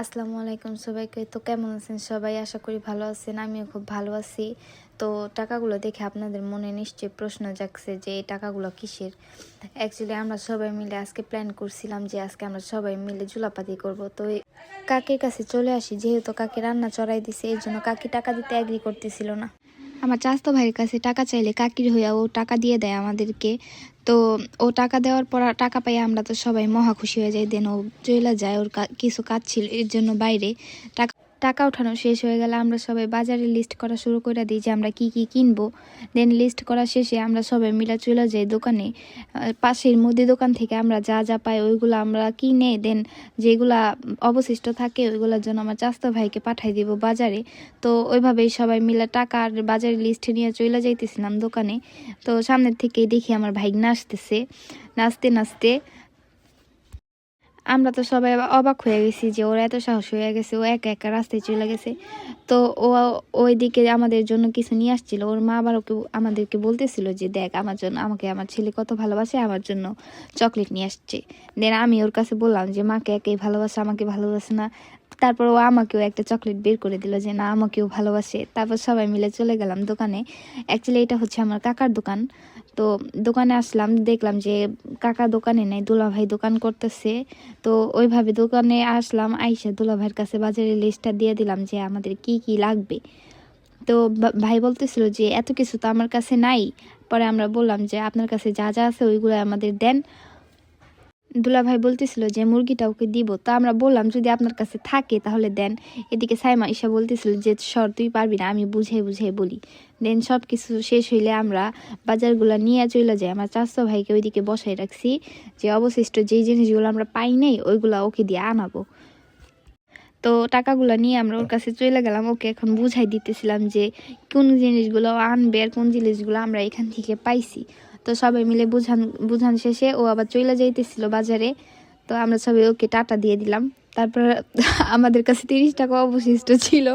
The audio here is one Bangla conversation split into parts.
আসসালামু আলাইকুম সবাইকে। তো কেমন আছেন সবাই? আশা করি ভালো আছেন, আমিও খুব ভালো আছি। তো টাকাগুলো দেখে আপনাদের মনে নিশ্চয়ই প্রশ্ন জাগছে যে এই টাকাগুলো কিসের? অ্যাকচুয়ালি আমরা সবাই মিলে আজকে প্ল্যান করছিলাম যে আজকে আমরা সবাই মিলে জুলাপাতি করব। তো কাকের কাছে চলে আসি, যেহেতু কাকে রান্না চড়াই দিছে এই জন্য কাকি টাকা দিতে অ্যাগ্রি করতেছিল না। আমার চাস্তো ভাইয়ের কাছে টাকা চাইলে কাকির হইয়া ও টাকা দিয়ে দেয় আমাদেরকে। তো ও টাকা দেওয়ার পর টাকা পাই আমরা তো সবাই মহা খুশি হয়ে যাই। দেন ও চলে যায়, ওর কিছু কাজ ছিল এর জন্য বাইরে। টাকা টাকা ওঠানো শেষ হয়ে গেলে আমরা সবাই বাজারে লিস্ট করা শুরু করে দিই যে আমরা কি কি কিনবো। দেন লিস্ট করা শেষে আমরা সবাই মিলে চলে যাই দোকানে। পাশের মুদি দোকান থেকে আমরা যা যা পাই ওইগুলো আমরা কিনে দেন যেগুলা অবশিষ্ট থাকে ওইগুলোর জন্য আমার চাস্তো ভাইকে পাঠাই দিব বাজারে। তো ওইভাবেই সবাই মিলে টাকা আর বাজারের লিস্ট নিয়ে চলে যাইতেছিলাম দোকানে। তো সামনের থেকেই দেখি আমার ভাই নাচতেছে নাচতে নাচতে আমরা তো সবাই অবাক হয়ে গেছি যে ওরা এত সাহস হয়ে গেছে, ও একা একা রাস্তায় চলে গেছে। তো ও ওই দিকে আমাদের জন্য কিছু নিয়ে আসছিল। ওর মা আবার ওকে আমাদেরকে বলতেছিল যে, দেখ, আমার জন্য আমাকে আমার ছেলে কত ভালোবাসে, আমার জন্য চকলেট নিয়ে আসছে। দেন আমি ওর কাছে বললাম যে, মাকে একেই ভালোবাসে, আমাকে ভালোবাসে না। তারপর ও আমাকেও একটা চকলেট বের করে দিল যে, না, আমাকেও ভালোবাসে। তারপর সবাই মিলে চলে গেলাম দোকানে। অ্যাকচুয়ালি এটা হচ্ছে আমার কাকার দোকান। তো দোকানে আসলাম, দেখলাম যে কাকা দোকানে নেই, দুলাভাই দোকান করতেছে। তো ওইভাবে দোকানে আসলাম, আইসা দুলাভাইয়ের কাছে বাজারের লিস্টটা দিয়ে দিলাম যে, আমাদের কি কি লাগবে? তো ভাই বলতেছিল যে, এত কিছু তো আমার কাছে নাই। পরে আমরা বললাম যে, আপনার কাছে যা যা আছে ওইগুলো আমাদের দেন। দুলা ভাই বলতেছিল যে, মুরগিটা ওকে দিব। তা আমরা বললাম, যদি আপনার কাছে থাকে তাহলে দেন। এদিকে সাইমা ঈশা বলতেছিল যে, সর, তুই পারবি না, আমি বুঝে বুঝে বলি। দেন সব কিছু শেষ হইলে আমরা বাজারগুলো নিয়ে চলে যাই। আমার চাষতো ভাইকে ওইদিকে বসাই রাখছি যে, অবশিষ্ট যেই জিনিসগুলো আমরা পাই নাই, ওইগুলো ওকে দিয়ে আনাবো। তো টাকাগুলো নিয়ে আমরা ওর কাছে চলে গেলাম। ওকে এখন বুঝাই দিতেছিলাম যে, কোন জিনিসগুলো আনবে আর কোন জিনিসগুলো আমরা এখান থেকে পাইছি। তো সবাই মিলে বুঝান বুঝান শেষে ও আবার চলে যাইতেছিল বাজারে। তো আমরা সবাই ওকে টাটা দিয়ে দিলাম। তারপর আমাদের কাছে তিরিশ টাকা অবশিষ্ট ছিল।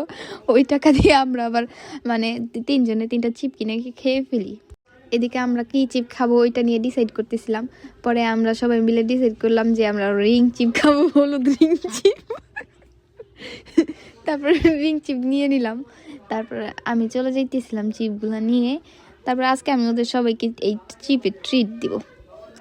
ওই টাকা দিয়ে আমরা আবার মানে তিনজনে তিনটা চিপ কিনে খেয়ে ফেলি। এদিকে আমরা কি চিপ খাব ওইটা নিয়ে ডিসাইড করতেছিলাম। পরে আমরা সবাই মিলে ডিসাইড করলাম যে আমরা রিং চিপ খাব, হলুদ রিং চিপ। তারপরে রিং চিপ নিয়ে নিলাম। তারপরে আমি চলে যাইতেছিলাম চিপগুলো নিয়ে। তারপরে আজকে আমি ওদের সবাইকে এই চিপে ট্রিট দিব।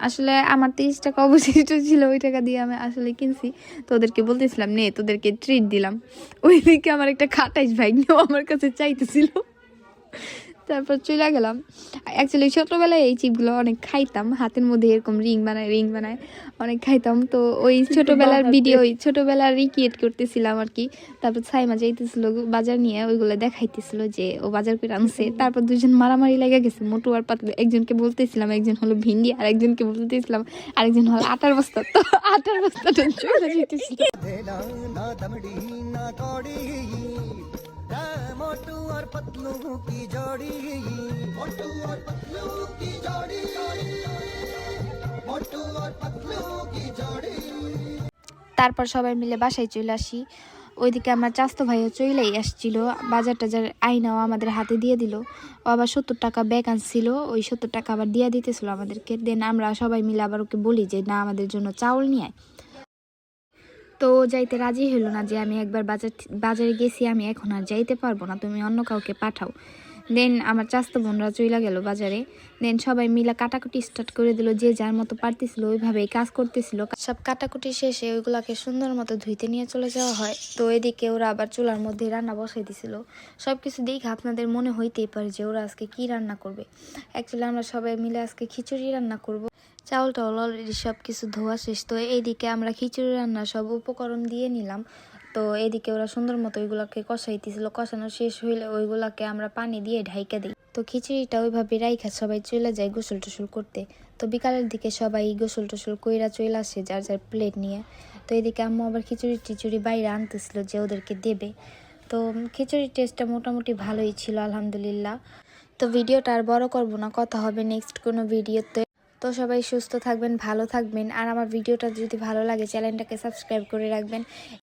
আসলে আমার তিরিশ টাকা অবশিষ্ট ছিল, ওই টাকা দিয়ে আমি আসলে কিনছি। তো ওদেরকে বলতেছিলাম, নে, তোদেরকে ট্রিট দিলাম। ওই দিকে আমার একটা খাটাইশ ভাই নিয়েও আমার কাছে চাইতেছিল। তারপর চলে গেলাম। অ্যাকচুয়ালি ছোটোবেলায় এই চিপগুলো অনেক খাইতাম। হাতের মধ্যে এরকম রিং বানায় রিং বানায় অনেক খাইতাম। তো ওই ছোটোবেলার ভিডিও ওই ছোটোবেলার রিক্রিয়েট করতেছিলাম আর কি। তারপর ছাইমা যাইতেছিল বাজার নিয়ে ওইগুলো দেখাইতেছিল যে ও বাজার করে আনছে। তারপর দুজন মারামারি লেগে গেছে। মোটু আর পাতলু একজনকে বলতেছিলাম একজন হলো ভিন্ডি আর একজনকে বলতেছিলাম আরেকজন হলো আটার বস্তা। তো আটার বস্তাটা চলে যেতেছিল मोटू और पतलू की जोड़ी मोटू और पतलू की जोड़ी मोटू और पतलू की जोड़ी তারপর সবাই মিলে বাসায় চলে আসি ওইদিকে আমার চাস্তো ভাইও চলেই আসছিল বাজার টাজার আইনাও আমাদের হাতে দিয়ে দিল ও আবার সত্তর টাকা ব্যাগ আনছিল ওই সত্তর টাকা আবার দিয়ে দিতেছিল আমাদেরকে দেন আমরা সবাই মিলে আবার ওকে বলি যে না আমাদের জন্য চাউল নিয়ে আয় তো যাইতে রাজি হলো না যে আমি একবার বাজার বাজারে গেছি, আমি এখন আর যাইতে পারব না। তুমি অন্য কাউকে পাঠাও। দেন আমার চাস্ত বোনরা চইলা গেল বাজারে। দেন সবাই মিলে কাটাকুটি স্টার্ট করে দিল, যে যার মতো পারতেছিল ওইভাবেই কাজ করতেছিল। সব কাটাকুটি শেষে ওইগুলাকে সুন্দর মতো ধুইতে নিয়ে চলে যাওয়া হয়। তো এদিকে ওরা আবার চুলার মধ্যে রান্না বসাই দিছিল। সব কিছু দেখে আপনাদের মনে হইতেই পারে যে ওরা আজকে কি রান্না করবে। অ্যাকচুয়ালি আমরা সবাই মিলে আজকে খিচুড়ি রান্না করব। চাউল টাউল অলরেডি সব কিছু ধোয়া শেষ। তো এইদিকে আমরা খিচুড়ি রান্নার সব উপকরণ দিয়ে নিলাম। তো এদিকে ওরা সুন্দর মতো ওইগুলাকে কষাইতেছিল। কষানো শেষ হইলে ওইগুলাকে আমরা পানি দিয়ে ঢাইকা দিই। তো খিচুড়িটা ওইভাবে রাইখা সবাই চলে যায় গোসল টোসল করতে। তো বিকালের দিকে সবাই গোসল টোসল কইরা চলে আসে যার যার প্লেট নিয়ে। তো এদিকে আম্মু আবার খিচুড়ি টিচুড়ি বাইরে আনতেছিল যে ওদেরকে দেবে। তো খিচুড়ির টেস্টটা মোটামুটি ভালোই ছিল, আলহামদুলিল্লাহ। তো ভিডিওটা আর বড় করব না, কথা হবে নেক্সট কোনো ভিডিওতে। তো সবাই সুস্থ থাকবেন, ভালো থাকবেন। আর আমার ভিডিওটা যদি ভালো লাগে, চ্যানেলটাকে সাবস্ক্রাইব করে রাখবেন।